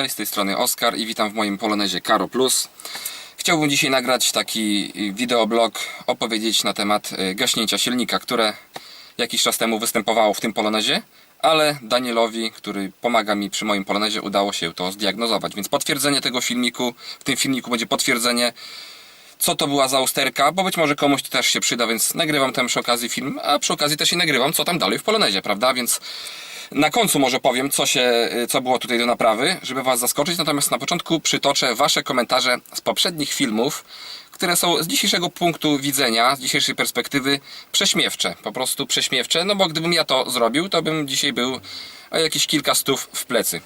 Cześć, z tej strony Oskar i witam w moim Polonezie Karo Plus. Chciałbym dzisiaj nagrać taki wideoblog, opowiedzieć na temat y, gaśnięcia silnika, które jakiś czas temu występowało w tym Polonezie, ale Danielowi, który pomaga mi przy moim Polonezie, udało się to zdiagnozować. Więc potwierdzenie tego filmiku, w tym filmiku będzie potwierdzenie, co to była za usterka, bo być może komuś to też się przyda, więc nagrywam tam przy okazji film, a przy okazji też i nagrywam, co tam dalej w Polonezie, prawda? Więc na końcu może powiem, co, się, co było tutaj do naprawy, żeby Was zaskoczyć, natomiast na początku przytoczę Wasze komentarze z poprzednich filmów, które są z dzisiejszego punktu widzenia, z dzisiejszej perspektywy prześmiewcze, po prostu prześmiewcze, no bo gdybym ja to zrobił, to bym dzisiaj był o jakieś kilka stów w plecy.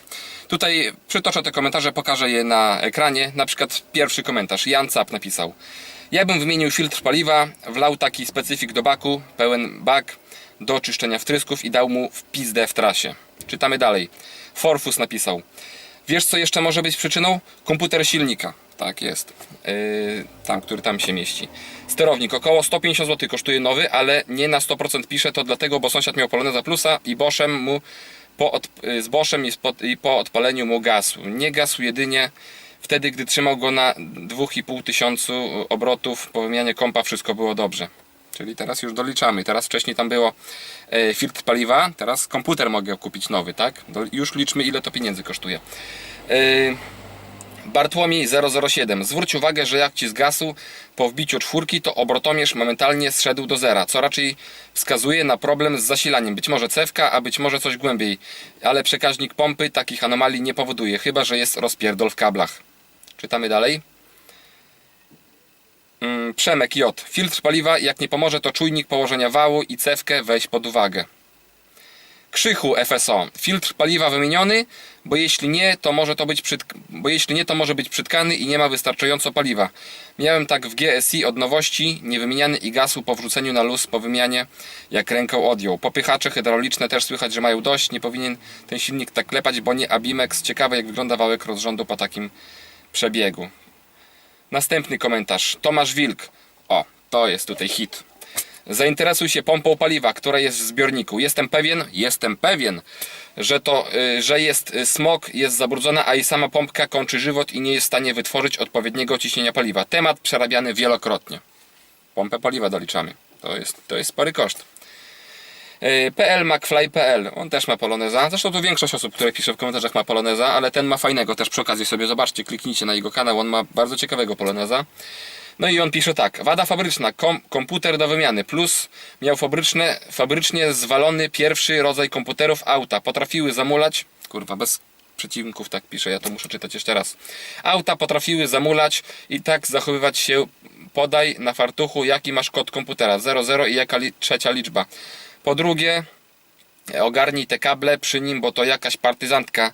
Tutaj przytoczę te komentarze, pokażę je na ekranie. Na przykład pierwszy komentarz. Jan Cap napisał. Ja bym wymienił filtr paliwa, wlał taki specyfik do baku, pełen bak do czyszczenia wtrysków i dał mu w pizdę w trasie. Czytamy dalej. Forfus napisał. Wiesz co jeszcze może być przyczyną? Komputer silnika. Tak jest. Yy, tam, który tam się mieści. Sterownik około 150 zł kosztuje nowy, ale nie na 100% pisze to dlatego, bo sąsiad miał Poloneza Plusa i Boschem mu po od, z Boschem i, spo, i po odpaleniu mu gasł. Nie gasł jedynie wtedy, gdy trzymał go na 2,5 tysiącu obrotów. Po wymianie kompa wszystko było dobrze. Czyli teraz już doliczamy. Teraz wcześniej tam było e, filtr paliwa, teraz komputer mogę kupić nowy, tak? Już liczmy ile to pieniędzy kosztuje. E, Bartłomiej 007. Zwróć uwagę, że jak ci zgasł po wbiciu czwórki, to obrotomierz momentalnie zszedł do zera, co raczej wskazuje na problem z zasilaniem. Być może cewka, a być może coś głębiej, ale przekaźnik pompy takich anomalii nie powoduje, chyba że jest rozpierdol w kablach. Czytamy dalej. Mm, Przemek J. Filtr paliwa, jak nie pomoże, to czujnik położenia wału i cewkę weź pod uwagę. Krzychu FSO. Filtr paliwa wymieniony, bo jeśli nie, to może to być przyt... bo jeśli nie, to może być przytkany i nie ma wystarczająco paliwa. Miałem tak w GSI od nowości, niewymieniany i gasł po wrzuceniu na luz po wymianie, jak ręką odjął. Popychacze hydrauliczne też słychać, że mają dość. Nie powinien ten silnik tak klepać, bo nie Abimex. Ciekawe jak wygląda wałek rozrządu po takim przebiegu. Następny komentarz. Tomasz Wilk. O, to jest tutaj hit. Zainteresuj się pompą paliwa, która jest w zbiorniku. Jestem pewien, jestem pewien, że to, y, że jest y, smog, jest zabrudzona, a i sama pompka kończy żywot i nie jest w stanie wytworzyć odpowiedniego ciśnienia paliwa. Temat przerabiany wielokrotnie. Pompę paliwa doliczamy. To jest, to jest spory koszt. Y, PL McFly.pl, on też ma poloneza. Zresztą tu większość osób, które pisze w komentarzach ma poloneza, ale ten ma fajnego też przy okazji sobie. Zobaczcie, kliknijcie na jego kanał, on ma bardzo ciekawego poloneza. No i on pisze tak, wada fabryczna, kom, komputer do wymiany, plus miał fabryczne, fabrycznie zwalony pierwszy rodzaj komputerów auta, potrafiły zamulać, kurwa bez przecinków tak pisze, ja to muszę czytać jeszcze raz. Auta potrafiły zamulać i tak zachowywać się, podaj na fartuchu jaki masz kod komputera, 00 i jaka li, trzecia liczba. Po drugie, ogarnij te kable przy nim, bo to jakaś partyzantka.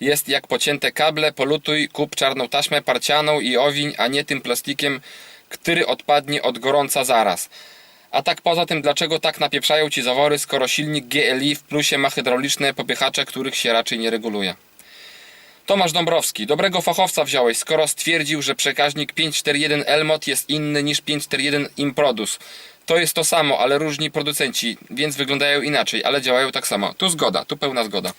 Jest jak pocięte kable, polutuj, kup czarną taśmę parcianą i owiń, a nie tym plastikiem, który odpadnie od gorąca zaraz. A tak poza tym, dlaczego tak napieprzają ci zawory, skoro silnik GLI w plusie ma hydrauliczne popychacze, których się raczej nie reguluje? Tomasz Dąbrowski. Dobrego fachowca wziąłeś, skoro stwierdził, że przekaźnik 541 Elmot jest inny niż 541 Improdus. To jest to samo, ale różni producenci, więc wyglądają inaczej, ale działają tak samo. Tu zgoda, tu pełna zgoda.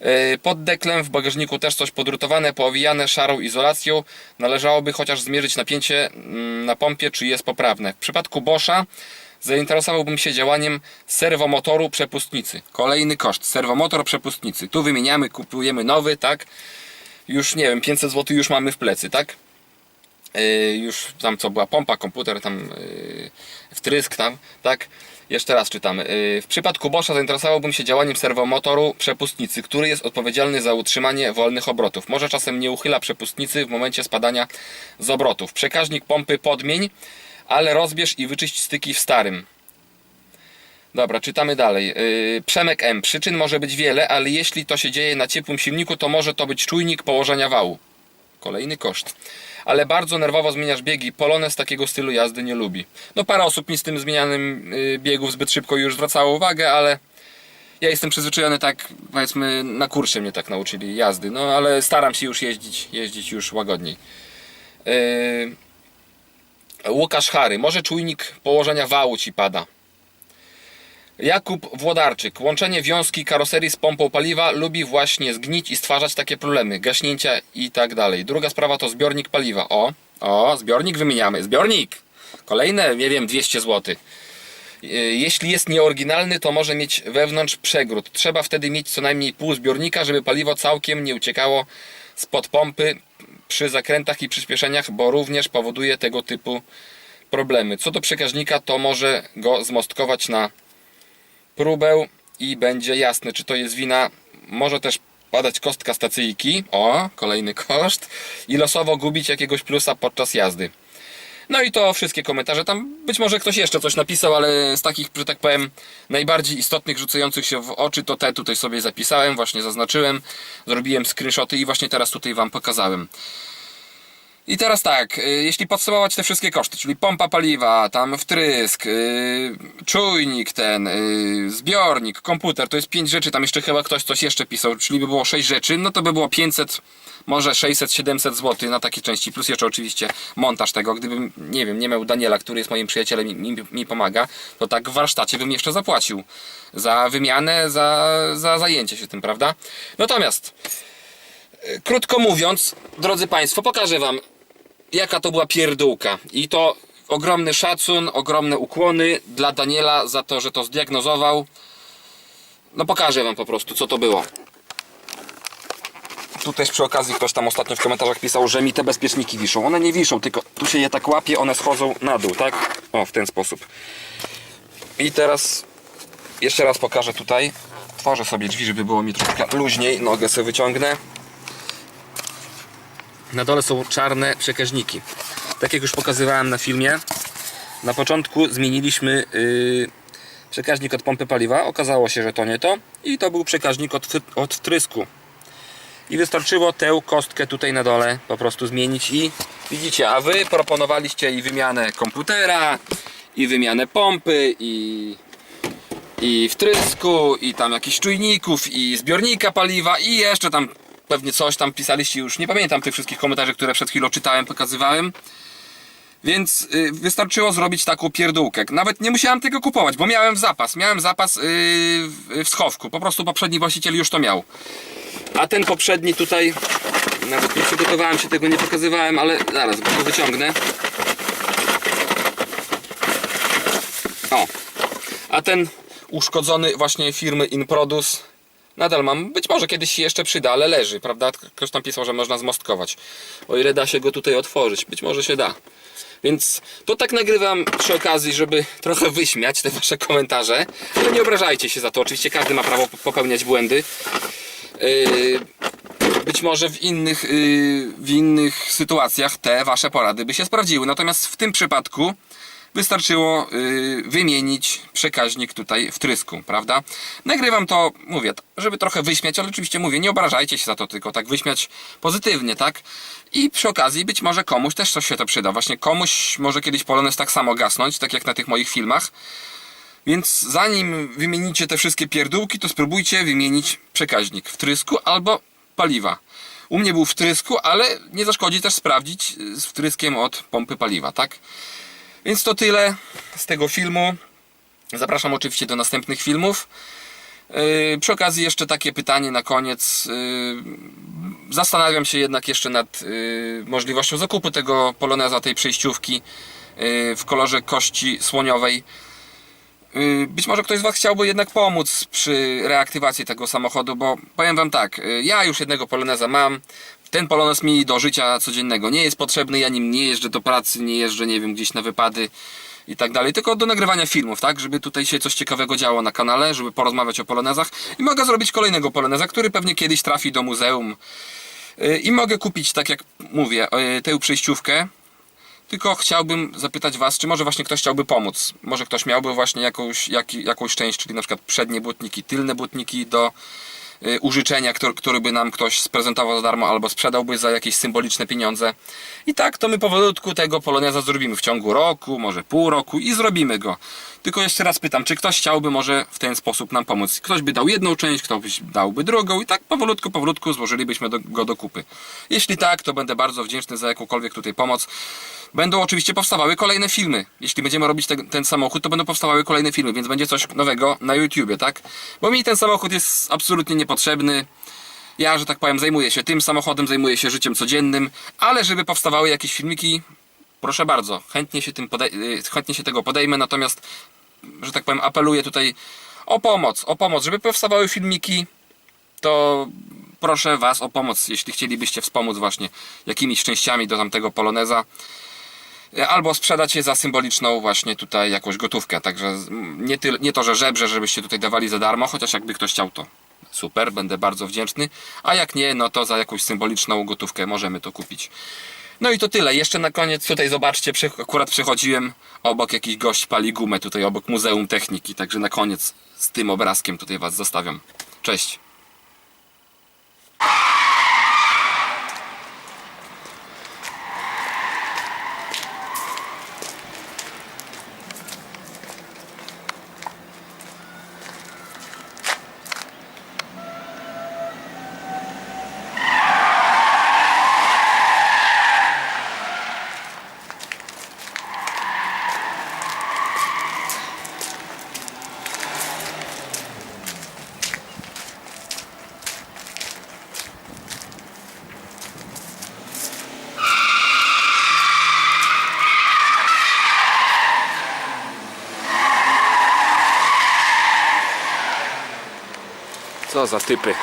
Yy, Pod deklem w bagażniku też coś podrutowane, poowijane szarą izolacją. Należałoby chociaż zmierzyć napięcie mm, na pompie, czy jest poprawne. W przypadku Boscha zainteresowałbym się działaniem serwomotoru przepustnicy. Kolejny koszt. Serwomotor przepustnicy. Tu wymieniamy, kupujemy nowy, tak? Już nie wiem, 500 zł już mamy w plecy, tak? Yy, już tam co była pompa, komputer, tam yy, wtrysk tam, tak? Jeszcze raz czytamy. Yy, w przypadku Boscha zainteresowałbym się działaniem serwomotoru przepustnicy, który jest odpowiedzialny za utrzymanie wolnych obrotów. Może czasem nie uchyla przepustnicy w momencie spadania z obrotów. Przekaźnik pompy podmień, ale rozbierz i wyczyść styki w starym. Dobra, czytamy dalej. Przemek M. Przyczyn może być wiele, ale jeśli to się dzieje na ciepłym silniku, to może to być czujnik położenia wału. Kolejny koszt. Ale bardzo nerwowo zmieniasz biegi. Polonez takiego stylu jazdy nie lubi. No parę osób mi z tym zmienianym yy, biegów zbyt szybko już zwracało uwagę, ale ja jestem przyzwyczajony tak, powiedzmy, na kursie mnie tak nauczyli jazdy. No ale staram się już jeździć, jeździć już łagodniej. Yy, Łukasz Chary. Może czujnik położenia wału ci pada. Jakub Włodarczyk. Łączenie wiązki karoserii z pompą paliwa lubi właśnie zgnić i stwarzać takie problemy, gaśnięcia i tak dalej. Druga sprawa to zbiornik paliwa. O, o, zbiornik wymieniamy. Zbiornik! Kolejne, nie wiem, 200 zł. Jeśli jest nieoryginalny, to może mieć wewnątrz przegród. Trzeba wtedy mieć co najmniej pół zbiornika, żeby paliwo całkiem nie uciekało spod pompy przy zakrętach i przyspieszeniach, bo również powoduje tego typu problemy. Co do przekaźnika, to może go zmostkować na próbę i będzie jasne, czy to jest wina. Może też padać kostka stacyjki. O, kolejny koszt. I losowo gubić jakiegoś plusa podczas jazdy. No i to wszystkie komentarze. Tam być może ktoś jeszcze coś napisał, ale z takich, że tak powiem, najbardziej istotnych, rzucających się w oczy, to te tutaj sobie zapisałem, właśnie zaznaczyłem, zrobiłem screenshoty i właśnie teraz tutaj Wam pokazałem. I teraz tak, y, jeśli podsumować te wszystkie koszty, czyli pompa paliwa, tam wtrysk, y, czujnik ten, y, zbiornik, komputer, to jest 5 rzeczy, tam jeszcze chyba ktoś coś jeszcze pisał, czyli by było 6 rzeczy, no to by było 500, może 600-700 zł na takie części, plus jeszcze oczywiście montaż tego, gdybym, nie wiem, nie miał Daniela, który jest moim przyjacielem i mi, mi pomaga, to tak w warsztacie bym jeszcze zapłacił za wymianę, za, za zajęcie się tym, prawda? Natomiast, krótko mówiąc, drodzy Państwo, pokażę Wam jaka to była pierdółka. I to ogromny szacun, ogromne ukłony dla Daniela za to, że to zdiagnozował. No pokażę wam po prostu, co to było. Tu też przy okazji ktoś tam ostatnio w komentarzach pisał, że mi te bezpieczniki wiszą. One nie wiszą, tylko tu się je tak łapie, one schodzą na dół, tak? O, w ten sposób. I teraz jeszcze raz pokażę tutaj. Tworzę sobie drzwi, żeby było mi troszkę luźniej. Nogę sobie wyciągnę. Na dole są czarne przekaźniki. Tak jak już pokazywałem na filmie, na początku zmieniliśmy yy, przekaźnik od pompy paliwa. Okazało się, że to nie to i to był przekaźnik od, od wtrysku. I wystarczyło tę kostkę tutaj na dole po prostu zmienić i widzicie, a wy proponowaliście i wymianę komputera, i wymianę pompy, i i wtrysku, i tam jakichś czujników, i zbiornika paliwa, i jeszcze tam pewnie coś tam pisaliście już. Nie pamiętam tych wszystkich komentarzy, które przed chwilą czytałem, pokazywałem. Więc y, wystarczyło zrobić taką pierdółkę. Nawet nie musiałem tego kupować, bo miałem zapas. Miałem zapas y, w, schowku. Po prostu poprzedni właściciel już to miał. A ten poprzedni tutaj, nawet nie przygotowałem się, tego nie pokazywałem, ale zaraz go wyciągnę. O, a ten uszkodzony właśnie firmy Inprodus nadal mam. Być może kiedyś się jeszcze przyda, ale leży, prawda? Ktoś tam pisał, że można zmostkować. O ile da się go tutaj otworzyć, być może się da. Więc to tak nagrywam przy okazji, żeby trochę wyśmiać te wasze komentarze. Ale nie obrażajcie się za to. Oczywiście każdy ma prawo popełniać błędy. Yy, być może w innych, yy, w innych sytuacjach te wasze porady by się sprawdziły. Natomiast w tym przypadku wystarczyło yy, wymienić przekaźnik tutaj wtrysku, prawda? Nagrywam to, mówię, żeby trochę wyśmiać, ale oczywiście mówię, nie obrażajcie się za to, tylko tak wyśmiać pozytywnie, tak? I przy okazji być może komuś też coś się to przyda. Właśnie komuś może kiedyś Polonez tak samo gasnąć, tak jak na tych moich filmach. Więc zanim wymienicie te wszystkie pierdółki, to spróbujcie wymienić przekaźnik wtrysku albo paliwa. U mnie był wtrysku, ale nie zaszkodzi też sprawdzić z wtryskiem od pompy paliwa, tak? Więc to tyle z tego filmu. Zapraszam oczywiście do następnych filmów. Yy, przy okazji jeszcze takie pytanie na koniec. Yy, zastanawiam się jednak jeszcze nad yy, możliwością zakupu tego poloneza, tej przejściówki yy, w kolorze kości słoniowej. Yy, Być może ktoś z Was chciałby jednak pomóc przy reaktywacji tego samochodu, bo powiem Wam tak, yy, ja już jednego poloneza mam. Ten polonez mi do życia codziennego nie jest potrzebny, ja nim nie jeżdżę do pracy, nie jeżdżę, nie wiem, gdzieś na wypady i tak dalej, tylko do nagrywania filmów, tak, żeby tutaj się coś ciekawego działo na kanale, żeby porozmawiać o polonezach i mogę zrobić kolejnego poloneza, który pewnie kiedyś trafi do muzeum Yy, i mogę kupić, tak jak mówię, yy, tę przejściówkę, tylko chciałbym zapytać Was, czy może właśnie ktoś chciałby pomóc? Może ktoś miałby właśnie jakąś, jak, jakąś część, czyli na przykład przednie błotniki, tylne błotniki do y, użyczenia, który, który by nam ktoś sprezentował za darmo albo sprzedałby za jakieś symboliczne pieniądze. I tak to my powolutku tego poloneza zrobimy w ciągu roku, może pół roku i zrobimy go. Tylko jeszcze raz pytam, czy ktoś chciałby może w ten sposób nam pomóc? Ktoś by dał jedną część, ktoś dałby drugą i tak powolutku, powolutku złożylibyśmy do, go do kupy. Jeśli tak, to będę bardzo wdzięczny za jakąkolwiek tutaj pomoc. Będą oczywiście powstawały kolejne filmy. Jeśli będziemy robić te, ten samochód, to będą powstawały kolejne filmy, więc będzie coś nowego na YouTubie, tak? Bo mi ten samochód jest absolutnie niepotrzebny. Ja, że tak powiem, zajmuję się tym samochodem, zajmuję się życiem codziennym, ale żeby powstawały jakieś filmiki, proszę bardzo, chętnie się, tym y, chętnie się tego podejmę, natomiast, że tak powiem, apeluję tutaj o pomoc, o pomoc, żeby powstawały filmiki, to proszę Was o pomoc, jeśli chcielibyście wspomóc właśnie jakimiś częściami do tamtego Poloneza. Albo sprzedać je za symboliczną właśnie tutaj jakąś gotówkę. Także nie, nie to, że żebrze, żebyście tutaj dawali za darmo, chociaż jakby ktoś chciał to super, będę bardzo wdzięczny. A jak nie, no to za jakąś symboliczną gotówkę możemy to kupić. No i to tyle. Jeszcze na koniec tutaj zobaczcie, akurat przechodziłem obok jakiś gość pali gumę tutaj obok Muzeum Techniki. Także na koniec z tym obrazkiem tutaj Was zostawiam. Cześć. Co za typy.